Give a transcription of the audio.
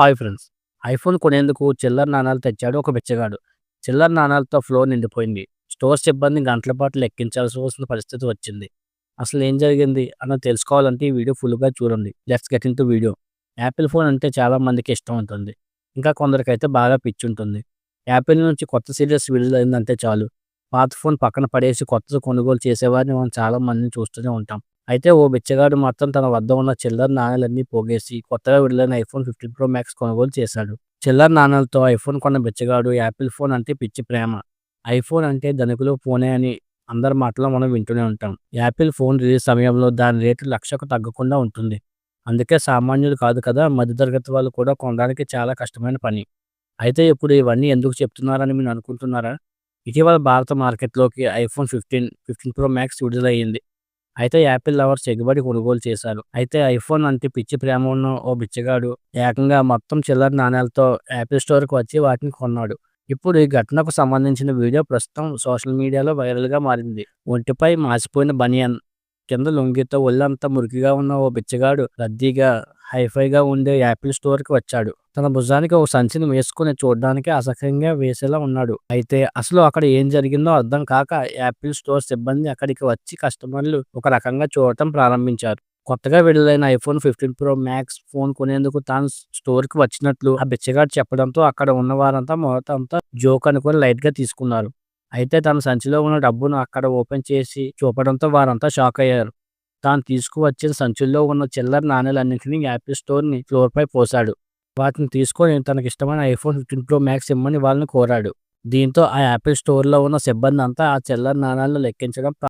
Hi friends. IPhone కొనేందుకు చిల్లర నాణాలు తెచ్చాడు ఒక బిచ్చగాడు. చిల్లర నాణాలతో ఫ్లో నిండిపోయింది. స్టోర్ సిబ్బంది గంటల పాటు లెక్కించాల్సి వస్తున్న పరిస్థితి వచ్చింది. అసలు ఏం జరిగింది అన్న తెలుసుకోవాలంటే ఈ వీడియో ఫుల్గా చూడండి. Let's get into video. Apple phone అంటే చాలా మందికి ఇష్టం ఉంటుంది ఇంకా కొందరికైతే బాగా పిచ్చి ఉంటుంది. యాపిల్ నుంచి కొత్త సిరీస్ విడుదలైందంటే చాలు. పాత ఫోన్ పక్కన పడేసి కొత్తది కొనుగోలు చేసేవారిని మనం చాలా మందిని చూస్తూనే ఉంటాం. అయితే ఓ బిచ్చగాడు మాత్రం తన వద్ద ఉన్న చిల్లర నాణ్యాలన్నీ పోగేసి కొత్తగా విడుదలైన ఐఫోన్ ఫిఫ్టీన్ ప్రో మ్యాక్స్ కొనుగోలు చేశాడు. చిల్లర నాణ్యాలతో ఐఫోన్ కొన్న బిచ్చగాడు యాపిల్ ఫోన్ అంటే పిచ్చి ప్రేమ. ఐఫోన్ అంటే ధనికులు ఫోనే అని అందరి మాటలో మనం వింటూనే ఉంటాం. యాపిల్ ఫోన్ రిలీజ్ సమయంలో దాని రేటు లక్షకు తగ్గకుండా ఉంటుంది. అందుకే సామాన్యులు కాదు కదా మధ్యతరగతి వాళ్ళు కూడా కొనడానికి చాలా కష్టమైన పని. అయితే ఇప్పుడు ఇవన్నీ ఎందుకు చెప్తున్నారని మీరు అనుకుంటున్నారా? ఇటీవల భారత మార్కెట్లోకి iPhone fifteen fifteen pro max విడుదలయ్యింది. అయితే యాపిల్ లవర్స్ ఎగుబడి కొనుగోలు చేశారు. అయితే ఐఫోన్ అంటే పిచ్చి ప్రేమ ఉన్న ఓ బిచ్చగాడు ఏకంగా మొత్తం చిల్లర నాణ్యాలతో యాపిల్ స్టోర్కి వచ్చి వాటిని కొన్నాడు. ఇప్పుడు ఈ ఘటనకు సంబంధించిన వీడియో ప్రస్తుతం సోషల్ మీడియాలో వైరల్గా మారింది. ఒంటిపై మాసిపోయిన బనియన్ కింద లొంగితో ఒళ్ళంతా మురికిగా ఉన్న ఓ బిచ్చగాడు రద్దీగా హైఫైగా ఉండే యాపిల్ స్టోర్కి వచ్చాడు. తన భుజానికి ఒక సంచిని వేసుకుని చూడడానికి అసహ్యంగా వేసేలా ఉన్నాడు. అయితే అసలు అక్కడ ఏం జరిగిందో అర్థం కాక యాపిల్ స్టోర్ సిబ్బంది అక్కడికి వచ్చి కస్టమర్లు ఒక రకంగా చూడటం ప్రారంభించారు. కొత్తగా విడుదలైన iPhone fifteen pro max phone కొనేందుకు తాను స్టోర్కి వచ్చినట్లు ఆ బిచ్చగాడు చెప్పడంతో అక్కడ ఉన్న వారంతా మొదట అంతా జోక్ అనుకుని లైట్గా తీసుకున్నారు. అయితే తన సంచిలో ఉన్న డబ్బును అక్కడ ఓపెన్ చేసి చూపడంతో వారంతా షాక్ అయ్యారు తాను తీసుకువచ్చిన సంచుల్లో ఉన్న చిల్లర నాణ్యాలన్నింటినీ యాపిల్ స్టోర్ని ఫ్లోర్పై పోశాడు. వాటిని తీసుకొని తనకి ఇష్టమైన ఐఫోన్ ఫిఫ్టీన్ ప్రో మ్యాక్స్ ఇమ్మని వాళ్ళని కోరాడు. దీంతో ఆ యాపిల్ స్టోర్లో ఉన్న సిబ్బంది అంతా ఆ చిల్లర నాణాలను లెక్కించడం